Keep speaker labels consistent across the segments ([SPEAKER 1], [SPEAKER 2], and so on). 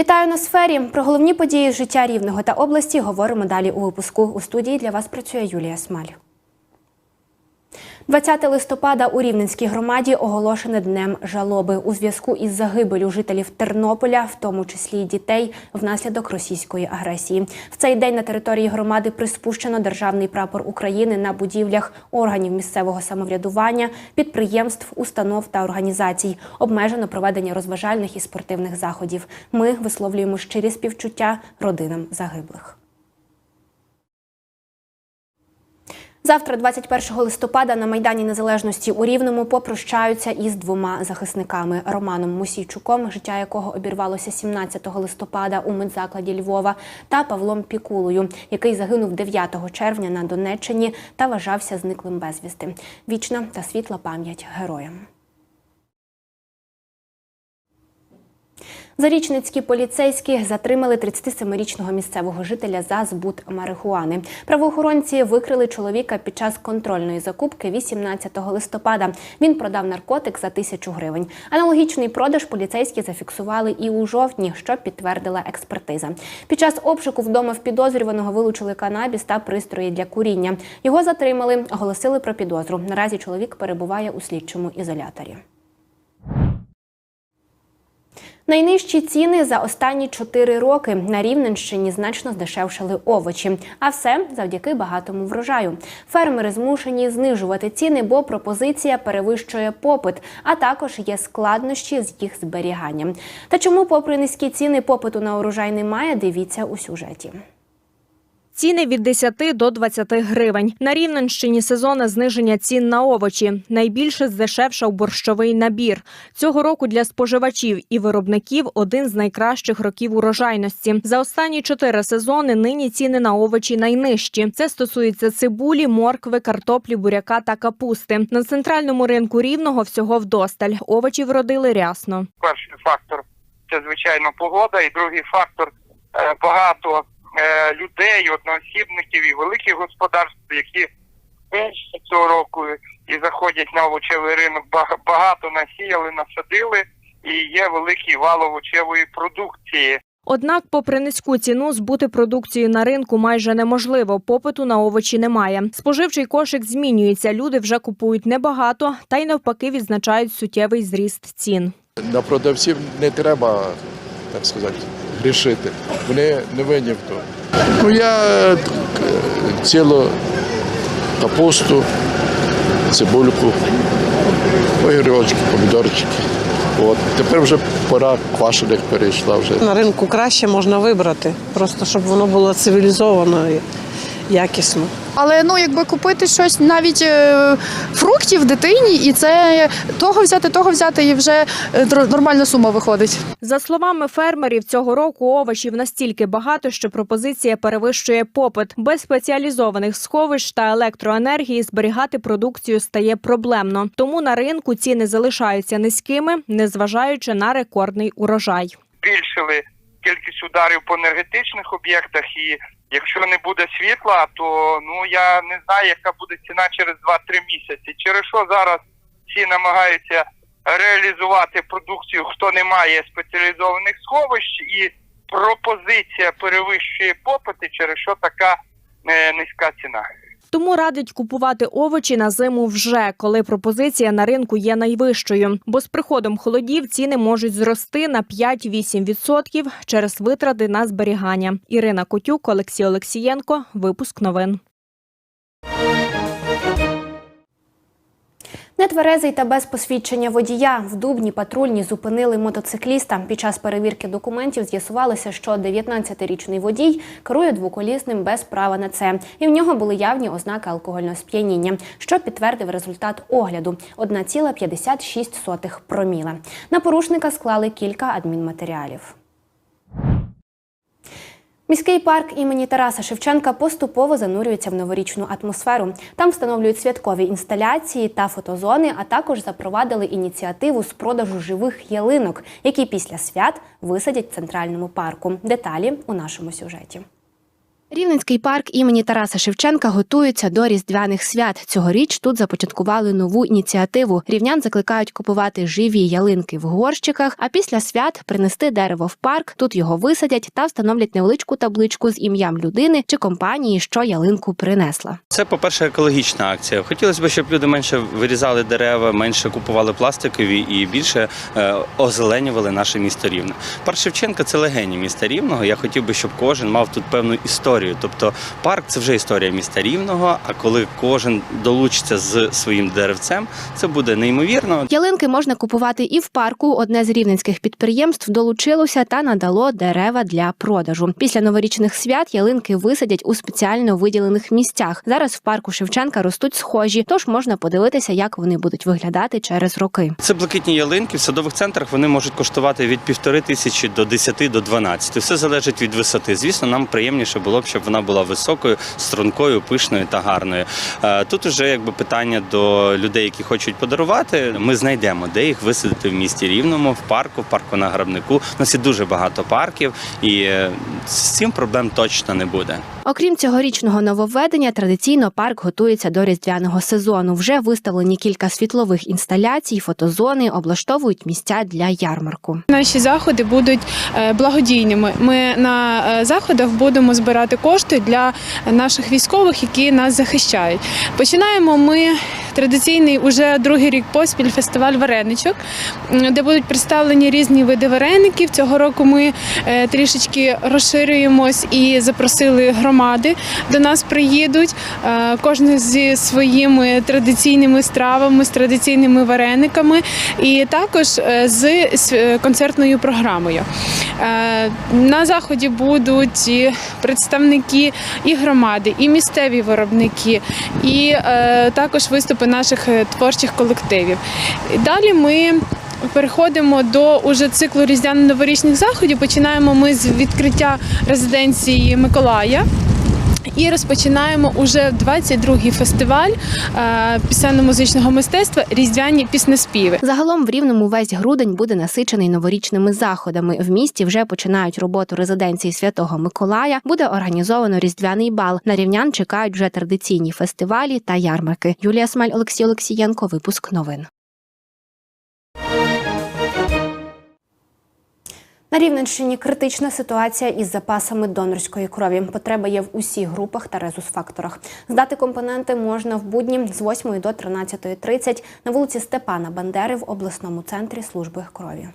[SPEAKER 1] Вітаю на сфері. Про головні події життя рівного та області говоримо далі у випуску. У студії для вас працює Юлія Смаль. 20 листопада у Рівненській громаді оголошене днем жалоби у зв'язку із загибелю жителів Тернополя, в тому числі дітей, внаслідок російської агресії. В цей день на території громади приспущено державний прапор України на будівлях органів місцевого самоврядування, підприємств, установ та організацій. Обмежено проведення розважальних і спортивних заходів. Ми висловлюємо щирі співчуття родинам загиблих. Завтра, 21 листопада, на Майдані Незалежності у Рівному попрощаються із двома захисниками Романом Мусійчуком, життя якого обірвалося 17 листопада у медзакладі Львова, та Павлом Пікулою, який загинув 9 червня на Донеччині та вважався зниклим безвісти. Вічна та світла пам'ять героям. Зарічницькі поліцейські затримали 37-річного місцевого жителя за збут марихуани. Правоохоронці викрили чоловіка під час контрольної закупки 18 листопада. Він продав наркотик за тисячу гривень. Аналогічний продаж поліцейські зафіксували і у жовтні, що підтвердила експертиза. Під час обшуку вдома в підозрюваного вилучили канабіс та пристрої для куріння. Його затримали, оголосили про підозру. Наразі чоловік перебуває у слідчому ізоляторі. Найнижчі ціни за останні чотири роки на Рівненщині значно здешевшали овочі, а все завдяки багатому врожаю. Фермери змушені знижувати ціни, бо пропозиція перевищує попит, а також є складнощі з їх зберіганням. Та чому, попри низькі ціни, попиту на урожай немає, дивіться у сюжеті.
[SPEAKER 2] Ціни від 10 до 20 гривень. На Рівненщині сезонне зниження цін на овочі. Найбільше здешевшав борщовий набір. Цього року для споживачів і виробників один з найкращих років урожайності. За останні чотири сезони нині ціни на овочі найнижчі. Це стосується цибулі, моркви, картоплі, буряка та капусти. На центральному ринку рівного всього вдосталь. Овочі вродили рясно.
[SPEAKER 3] перший фактор це звичайно погода, і другий фактор е, багато людей, одноосібників і великих господарств, які цього року і заходять на овочевий ринок, бага- багато насіяли, насадили, і є великий вал овочевої продукції.
[SPEAKER 2] Однак, попри низьку ціну, збути продукцію на ринку майже неможливо. Попиту на овочі немає. Споживчий кошик змінюється. Люди вже купують небагато, та й навпаки відзначають суттєвий зріст цін.
[SPEAKER 4] На продавців не треба, так сказати, грішити. Вони не винні в тому. Ну я е, цілу капусту, цибульку, огірочки, помідорчики. От. Тепер вже пора квашених перейшла вже.
[SPEAKER 5] На ринку краще можна вибрати, просто щоб воно було цивілізовано і якісно.
[SPEAKER 6] Але ну, якби купити щось навіть е, фруктів дитині, і це того взяти, того взяти, і вже е, др- нормальна сума виходить.
[SPEAKER 2] За словами фермерів, цього року овочів настільки багато, що пропозиція перевищує попит. Без спеціалізованих сховищ та електроенергії зберігати продукцію стає проблемно. Тому на ринку ціни залишаються низькими, незважаючи на рекордний урожай.
[SPEAKER 3] Збільшили кількість ударів по енергетичних об'єктах, і якщо не буде світла, то ну я не знаю, яка буде ціна через 2-3 місяці. Через що зараз всі намагаються реалізувати продукцію, хто не має спеціалізованих сховищ, і пропозиція перевищує попити, через що така е, низька ціна.
[SPEAKER 2] Тому радить купувати овочі на зиму вже, коли пропозиція на ринку є найвищою. Бо з приходом холодів ціни можуть зрости на 5-8% через витрати на зберігання. Ірина Котюк, Олексій Олексієнко. Випуск новин.
[SPEAKER 1] Нетверезий та без посвідчення водія в Дубні патрульні зупинили мотоцикліста. Під час перевірки документів з'ясувалося, що 19-річний водій керує двоколісним без права на це, і в нього були явні ознаки алкогольного сп'яніння, що підтвердив результат огляду 1,56 проміла. На порушника склали кілька адмінматеріалів. Міський парк імені Тараса Шевченка поступово занурюється в новорічну атмосферу. Там встановлюють святкові інсталяції та фотозони, а також запровадили ініціативу з продажу живих ялинок, які після свят висадять в центральному парку. Деталі у нашому сюжеті. Рівненський парк імені Тараса Шевченка готується до різдвяних свят. Цьогоріч тут започаткували нову ініціативу. Рівнян закликають купувати живі ялинки в горщиках, а після свят принести дерево в парк. Тут його висадять та встановлять невеличку табличку з ім'ям людини чи компанії, що ялинку принесла.
[SPEAKER 7] Це, по-перше, екологічна акція. Хотілося б, щоб люди менше вирізали дерева, менше купували пластикові і більше е, озеленювали наше місто Рівне. Парк Шевченка це легені міста Рівного. Я хотів би, щоб кожен мав тут певну історію. Тобто парк це вже історія міста Рівного. А коли кожен долучиться з своїм деревцем, це буде неймовірно.
[SPEAKER 1] Ялинки можна купувати і в парку. Одне з рівненських підприємств долучилося та надало дерева для продажу. Після новорічних свят ялинки висадять у спеціально виділених місцях. Зараз в парку Шевченка ростуть схожі, тож можна подивитися, як вони будуть виглядати через роки.
[SPEAKER 7] Це блакитні ялинки. В садових центрах вони можуть коштувати від півтори тисячі до 10 до 12. Все залежить від висоти. Звісно, нам приємніше було б, щоб вона була високою, стрункою, пишною та гарною. Е, Тут уже якби питання до людей, які хочуть подарувати. Ми знайдемо, де їх висадити в місті Рівному, в парку, в парку на грабнику. У нас є дуже багато парків, і е, з цим проблем точно не буде.
[SPEAKER 1] Окрім цьогорічного нововведення, традиційно парк готується до різдвяного сезону. Вже виставлені кілька світлових інсталяцій, фотозони, облаштовують місця для ярмарку.
[SPEAKER 8] Наші заходи будуть е, благодійними. Ми на заходах будемо збирати кошти для наших військових, які нас захищають. Починаємо ми традиційний уже другий рік поспіль фестиваль вареничок, де будуть представлені різні види вареників. Цього року ми е, трішечки розширюємось і запросили громади. До нас приїдуть е, кожен зі своїми традиційними стравами, з традиційними варениками, і також е, з концертною програмою. На заході будуть і представники і громади, і місцеві виробники, і е, також виступи наших е, творчих колективів. Далі ми. Переходимо до уже циклу різдвяно-новорічних заходів. Починаємо ми з відкриття резиденції Миколая. І розпочинаємо уже 22-й фестиваль е, пісенно-музичного мистецтва Різдвяні піснеспіви.
[SPEAKER 1] Загалом в рівному весь грудень буде насичений новорічними заходами. В місті вже починають роботу резиденції Святого Миколая. Буде організовано різдвяний бал. На рівнян чекають вже традиційні фестивалі та ярмарки. Юлія Смаль, Олексій Олексієнко. Випуск новин. На Рівненщині критична ситуація із запасами донорської крові. Потреба є в усіх групах та резус-факторах. Здати компоненти можна в будні з 8 до 13.30 на вулиці Степана Бандери в обласному центрі служби крові.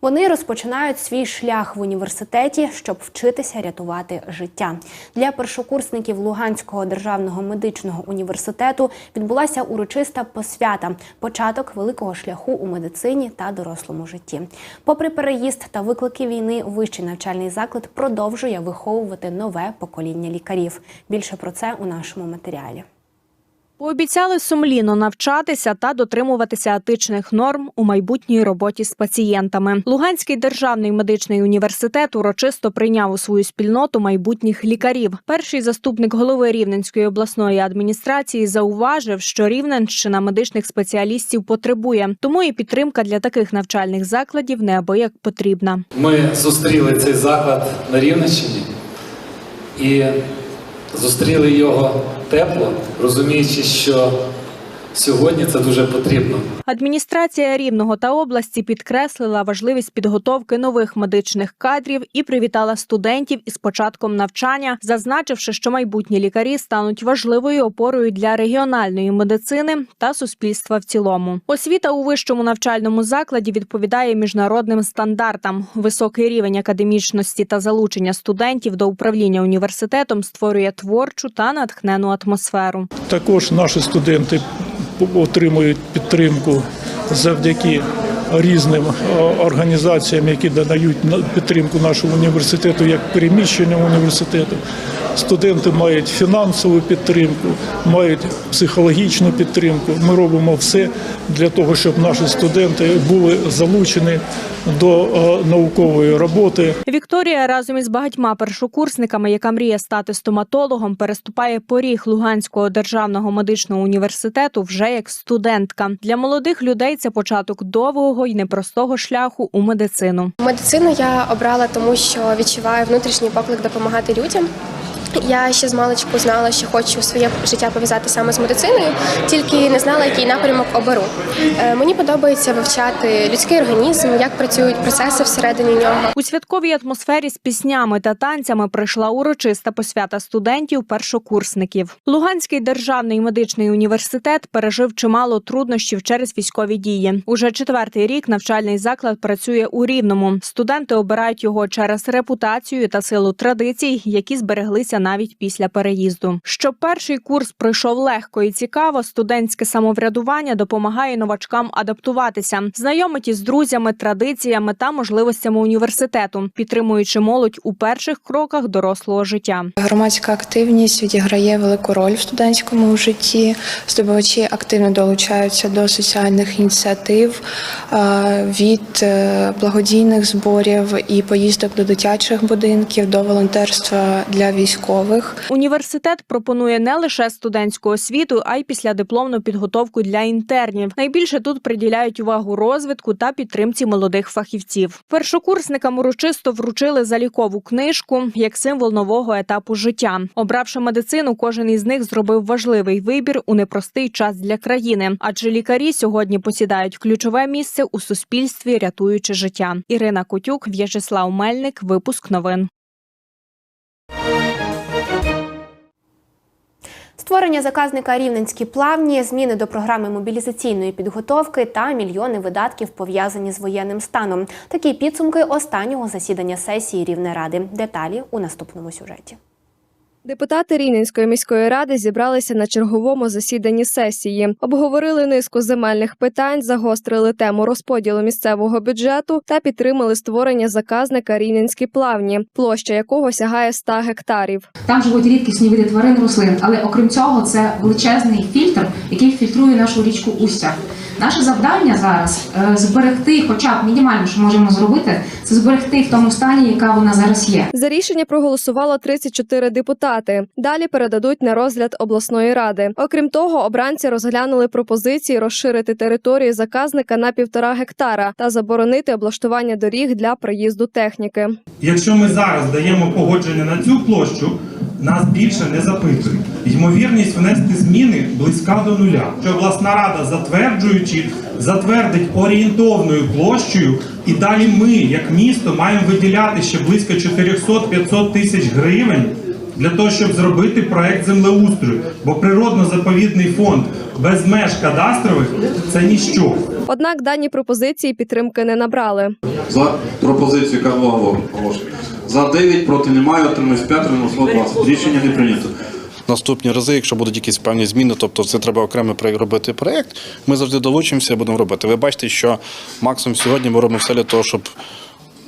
[SPEAKER 1] Вони розпочинають свій шлях в університеті, щоб вчитися рятувати життя. Для першокурсників Луганського державного медичного університету відбулася урочиста посвята, початок великого шляху у медицині та дорослому житті. Попри переїзд та виклики війни, вищий навчальний заклад продовжує виховувати нове покоління лікарів. Більше про це у нашому матеріалі.
[SPEAKER 2] Пообіцяли сумлінно навчатися та дотримуватися етичних норм у майбутній роботі з пацієнтами. Луганський державний медичний університет урочисто прийняв у свою спільноту майбутніх лікарів. Перший заступник голови Рівненської обласної адміністрації зауважив, що Рівненщина медичних спеціалістів потребує, тому і підтримка для таких навчальних закладів неабияк потрібна.
[SPEAKER 9] Ми зустріли цей заклад на Рівненщині і зустріли його тепло, розуміючи, що сьогодні це дуже потрібно.
[SPEAKER 2] Адміністрація Рівного та області підкреслила важливість підготовки нових медичних кадрів і привітала студентів із початком навчання, зазначивши, що майбутні лікарі стануть важливою опорою для регіональної медицини та суспільства в цілому. Освіта у вищому навчальному закладі відповідає міжнародним стандартам. Високий рівень академічності та залучення студентів до управління університетом створює творчу та натхнену атмосферу.
[SPEAKER 10] Також наші студенти отримують підтримку завдяки різним е, організаціям, які додають підтримку нашому університету як переміщення університету. Студенти мають фінансову підтримку, мають психологічну підтримку. Ми робимо все для того, щоб наші студенти були залучені до е, наукової роботи.
[SPEAKER 2] Вікторія разом із багатьма першокурсниками, яка мріє стати стоматологом, переступає поріг Луганського державного медичного університету вже як студентка. Для молодих людей це початок довгого і непростого шляху у медицину.
[SPEAKER 11] Медицину я обрала тому, що відчуваю внутрішній поклик допомагати людям. Я ще з маличку знала, що хочу своє життя пов'язати саме з медициною, тільки не знала, який напрямок оберу. Е, Мені подобається вивчати людський організм, як працюють процеси всередині нього.
[SPEAKER 2] У святковій атмосфері з піснями та танцями прийшла урочиста посвята студентів першокурсників. Луганський державний медичний університет пережив чимало труднощів через військові дії. Уже четвертий рік навчальний заклад працює у рівному. Студенти обирають його через репутацію та силу традицій, які збереглися навіть після переїзду. Щоб перший курс пройшов легко і цікаво, студентське самоврядування допомагає новачкам адаптуватися, знайомить із друзями, традиціями та можливостями університету, підтримуючи молодь у перших кроках дорослого життя.
[SPEAKER 12] Громадська активність відіграє велику роль в студентському житті. Здобувачі активно долучаються до соціальних ініціатив від е, благодійних зборів і поїздок до дитячих будинків до волонтерства для військових.
[SPEAKER 2] Університет пропонує не лише студентську освіту, а й післядипломну підготовку для інтернів. Найбільше тут приділяють увагу розвитку та підтримці молодих фахівців. Першокурсникам урочисто вручили залікову книжку як символ нового етапу життя. Обравши медицину, кожен із них зробив важливий вибір у непростий час для країни, адже лікарі сьогодні посідають ключове місце у суспільстві, рятуючи життя. Ірина Котюк, В'ячеслав Мельник. Випуск новин.
[SPEAKER 1] Створення заказника Рівненські плавні, зміни до програми мобілізаційної підготовки та мільйони видатків пов'язані з воєнним станом. Такі підсумки останнього засідання сесії Рівнеради. Деталі у наступному сюжеті.
[SPEAKER 13] Депутати Рівненської міської ради зібралися на черговому засіданні сесії, обговорили низку земельних питань, загострили тему розподілу місцевого бюджету та підтримали створення заказника Рівненські плавні, площа якого сягає 100 гектарів.
[SPEAKER 14] Там живуть рідкісні види тварин рослин, але окрім цього, це величезний фільтр, який фільтрує нашу річку Устя. Наше завдання зараз е, зберегти, хоча б мінімально, що можемо зробити, це зберегти в тому стані, яка вона зараз є.
[SPEAKER 13] За рішення проголосувало 34 депутати. Далі передадуть на розгляд обласної ради. Окрім того, обранці розглянули пропозиції розширити територію заказника на півтора гектара та заборонити облаштування доріг для проїзду техніки.
[SPEAKER 15] Якщо ми зараз даємо погодження на цю площу, нас більше не запитують. Ймовірність внести зміни близька до нуля. Що обласна рада, затверджуючи, затвердить орієнтовною площею, і далі ми, як місто, маємо виділяти ще близько 400-500 тисяч гривень для того, щоб зробити проект землеустрою. Бо природно-заповідний фонд без меж кадастрових це ніщо.
[SPEAKER 13] Однак дані пропозиції підтримки не набрали.
[SPEAKER 16] За пропозицію Карлова. За 9, проти немає, отримуюсь 5, отримуюсь 20. Рішення не прийнято.
[SPEAKER 17] Наступні рази, якщо будуть якісь певні зміни, тобто це треба окремо робити проєкт, ми завжди долучимося і будемо робити. Ви бачите, що максимум сьогодні ми робимо все для того, щоб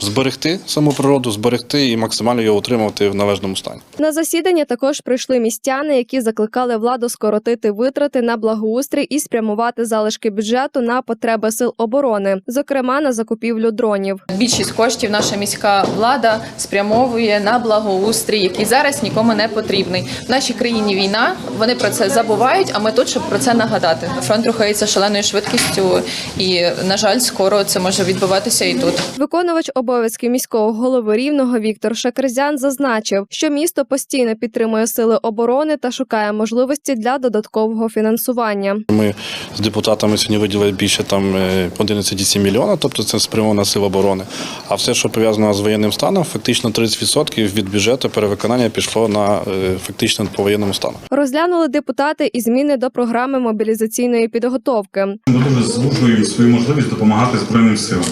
[SPEAKER 17] зберегти саму природу, зберегти і максимально його утримувати в належному стані.
[SPEAKER 13] На засідання також прийшли містяни, які закликали владу скоротити витрати на благоустрій і спрямувати залишки бюджету на потреби сил оборони, зокрема на закупівлю дронів.
[SPEAKER 18] Більшість коштів наша міська влада спрямовує на благоустрій, який зараз нікому не потрібний. В нашій країні війна. Вони про це забувають. А ми тут, щоб про це нагадати. Фронт рухається шаленою швидкістю, і на жаль, скоро це може відбуватися і тут.
[SPEAKER 13] Виконувач обов'язків міського голови рівного Віктор Шакризян зазначив, що місто постійно підтримує сили оборони та шукає можливості для додаткового фінансування.
[SPEAKER 17] Ми з депутатами сьогодні виділили більше там е, 11,7 мільйона, тобто це спрямована сила оборони. А все, що пов'язано з воєнним станом, фактично 30% від бюджету перевиконання пішло на е, фактично по воєнному стану.
[SPEAKER 13] Розглянули депутати і зміни до програми мобілізаційної підготовки.
[SPEAKER 15] Ми дуже звужуємо свою можливість допомагати Збройним силам.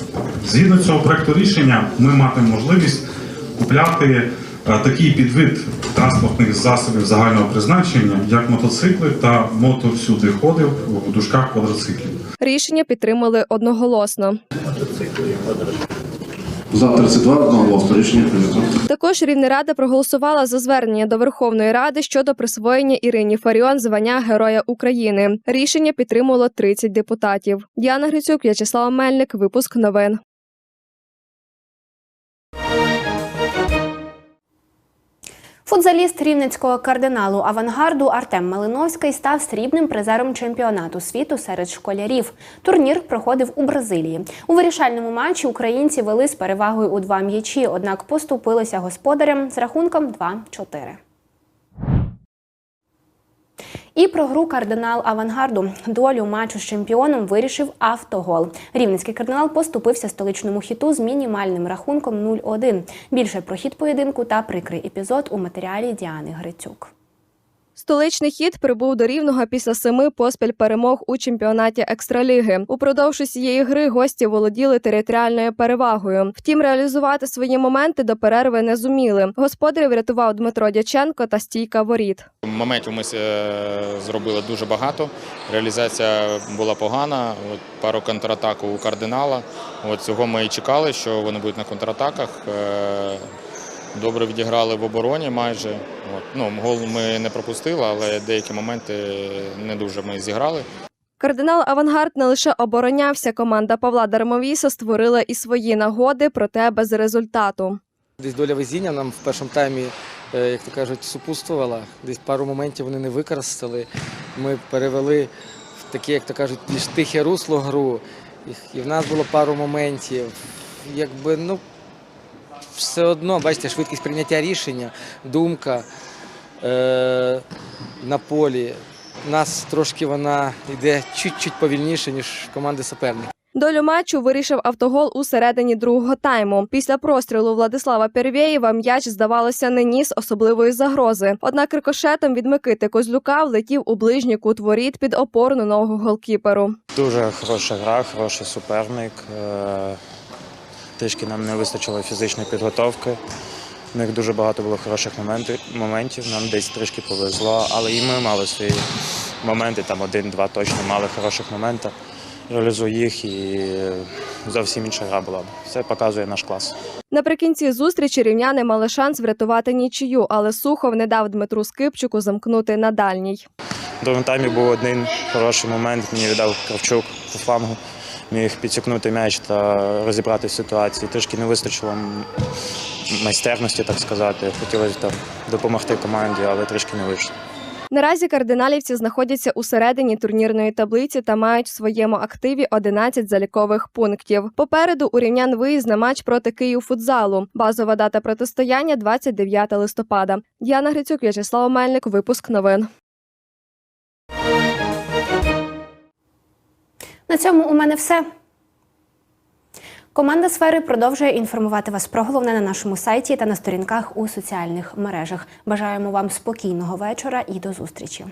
[SPEAKER 15] Згідно цього проекту рішення, ми матимемо можливість купляти е, такий підвид транспортних засобів загального призначення, як мотоцикли та мотовсюдиходи в дужках квадроциклів.
[SPEAKER 13] Рішення підтримали одноголосно.
[SPEAKER 16] За 32 одноголосно рішення прийнято.
[SPEAKER 13] Також Рівнерада проголосувала за звернення до Верховної Ради щодо присвоєння Ірині Фаріон звання Героя України. Рішення підтримало 30 депутатів. Діана Грицюк, В'ячеслав Мельник. Випуск новин.
[SPEAKER 1] Футзаліст рівненського кардиналу авангарду Артем Малиновський став срібним призером чемпіонату світу серед школярів. Турнір проходив у Бразилії. У вирішальному матчі українці вели з перевагою у два м'ячі, однак поступилися господарям з рахунком 2-4. І про гру кардинал авангарду. Долю матчу з чемпіоном вирішив автогол. Рівненський кардинал поступився столичному хіту з мінімальним рахунком 0-1. Більше про хід поєдинку та прикрий епізод у матеріалі Діани Грицюк.
[SPEAKER 13] Столичний хід прибув до рівного після семи поспіль перемог у чемпіонаті екстраліги. Упродовж усієї гри гості володіли територіальною перевагою. Втім, реалізувати свої моменти до перерви не зуміли. Господарів врятував Дмитро Дяченко та стійка воріт.
[SPEAKER 19] Моментів ми е, зробили дуже багато. Реалізація була погана. От пару контратак у кардинала. От цього ми і чекали, що вони будуть на контратаках. Добре відіграли в обороні майже. От. Ну, гол ми не пропустили, але деякі моменти не дуже ми зіграли.
[SPEAKER 13] Кардинал Авангард не лише оборонявся. Команда Павла Дармовіса створила і свої нагоди, проте без результату.
[SPEAKER 20] Десь доля везіння нам в першому таймі, е, як то кажуть, супутствувала. Десь пару моментів вони не використали. Ми перевели в таке, як то кажуть, більш тихе русло гру. І в нас було пару моментів. Якби, ну, все одно, бачите, швидкість прийняття рішення, думка е- на полі. Нас трошки вона йде чуть-чуть повільніше, ніж команди суперника.
[SPEAKER 13] Долю матчу вирішив автогол у середині другого тайму. Після прострілу Владислава Первєєва м'яч, здавалося, не ніс особливої загрози. Однак рикошетом від Микити Козлюка влетів у ближній кут воріт під опорну ногу голкіперу.
[SPEAKER 21] Дуже хороша гра, хороший суперник. Трішки нам не вистачило фізичної підготовки. У них дуже багато було хороших моментів, моментів. Нам десь трішки повезло, але і ми мали свої моменти, там один-два точно мали хороших моменти. Реалізую їх і зовсім інша гра була. Це показує наш клас.
[SPEAKER 13] Наприкінці зустрічі рівняни мали шанс врятувати нічию, але Сухов не дав Дмитру Скипчуку замкнути на дальній.
[SPEAKER 21] Другому таймі був один хороший момент. Мені віддав Кравчук по флангу. Міг підсікнути м'яч та розібрати ситуацію. Трішки не вистачило майстерності, так сказати. Хотілося там допомогти команді, але трішки не вийшло.
[SPEAKER 13] Наразі кардиналівці знаходяться у середині турнірної таблиці та мають в своєму активі 11 залікових пунктів. Попереду у рівнян виїзд на матч проти Київфутзалу. Базова дата протистояння 29 листопада. Діана Грицюк, В'ячеслав Мельник. Випуск новин.
[SPEAKER 1] На цьому у мене все. Команда сфери продовжує інформувати вас про головне на нашому сайті та на сторінках у соціальних мережах. Бажаємо вам спокійного вечора і до зустрічі.